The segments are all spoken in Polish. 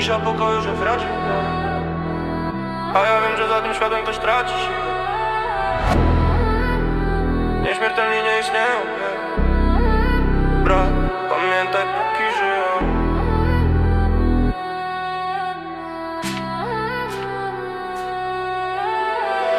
cisza pokoju, że wraci A ja wiem, że za tym światem ktoś traci się. Nieśmiertelni nie istnieją Brat, pamiętaj póki żyją.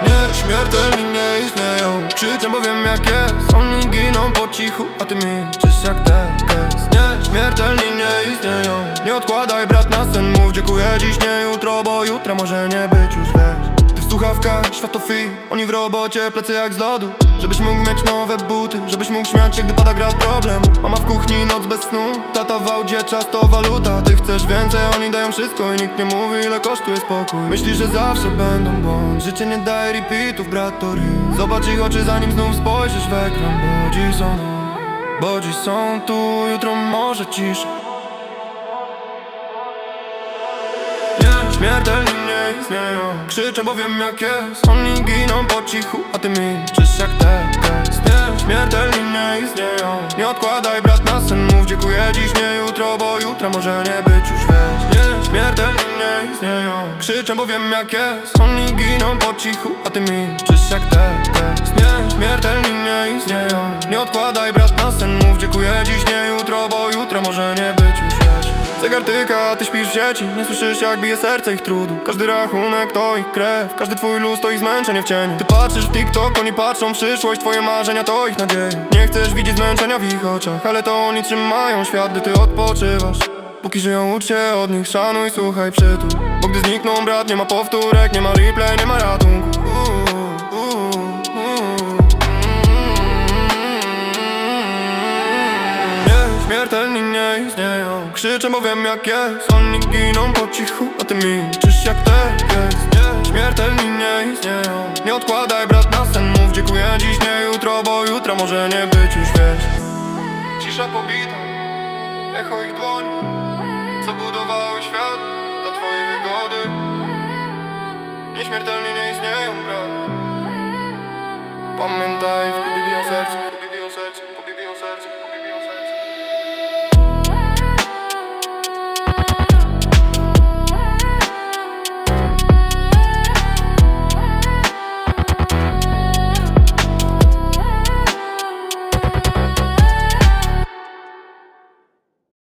Nieśmiertelni nie istnieją. Krzyczę, bo wiem jak jest Oni giną po cichu, a ty milczysz jak tekst Nieśmiertelni nie istnieją. Nie odkładaj brat na sen Mów dziękuję dziś, nie jutro Bo jutra może nie być już weź Ty w słuchawkach, świat to film Oni w robocie, plecy jak z lodu. Żebyś mógł mieć nowe buty Żebyś mógł śmiać się, gdy pada gra problem. Mama w kuchni, noc bez snu Tata w audzie, czas to waluta. Ty chcesz więcej, oni dają wszystko I nikt nie mówi ile kosztuje spokój. Myślisz, że zawsze będą bądź Życie nie daje repeatów, brat to real Zobacz ich oczy zanim znów spojrzysz w ekran. Bo dziś są Bo dziś są tu, jutro może cisza Nieśmiertelni nie istnieją. Krzyczę, bo wiem jak jest. Oni giną po cichu, a ty milczysz jak tekst Nieśmiertelni nie istnieją. Nie odkładaj brat na sen Mów. Dziękuję dziś, nie jutro Bo jutra może nie być już wiesz. Nieśmiertelni nie istnieją. Krzyczę, bo wiem jak jest. Oni giną po cichu, a ty milczysz jak tekst Nieśmiertelni nie istnieją. Nie odkładaj brat na sen Mów. Dziękuję dziś, nie jutro Bo jutra może nie być Zegar tyka, a ty śpisz w sieci Nie słyszysz jak bije serce ich trudu Każdy rachunek to ich krew Każdy twój luz to ich zmęczenie w cieniu. Ty patrzysz w TikTok, oni patrzą w przyszłość Twoje marzenia to ich nadzieje. Nie chcesz widzieć zmęczenia w ich oczach Ale to oni trzymają świat, gdy ty odpoczywasz. Póki żyją ucz się od nich, szanuj, słuchaj, przytul. Bo gdy znikną brat, nie ma powtórek Nie ma replay, nie ma ratunku nie istnieją Krzyczę, wiem jak jest. Oni giną po cichu, a ty milczysz jak tekst Nieśmiertelni nie istnieją. Nie odkładaj brat na sen Mów. Dziękuję dziś, nie jutro Bo jutra może nie być już wiesz. Cisza pobita Echo ich dłoni Co budowały świat Dla twojej wygody. Nieśmiertelni nie istnieją, brat. Pamiętaj w Biblii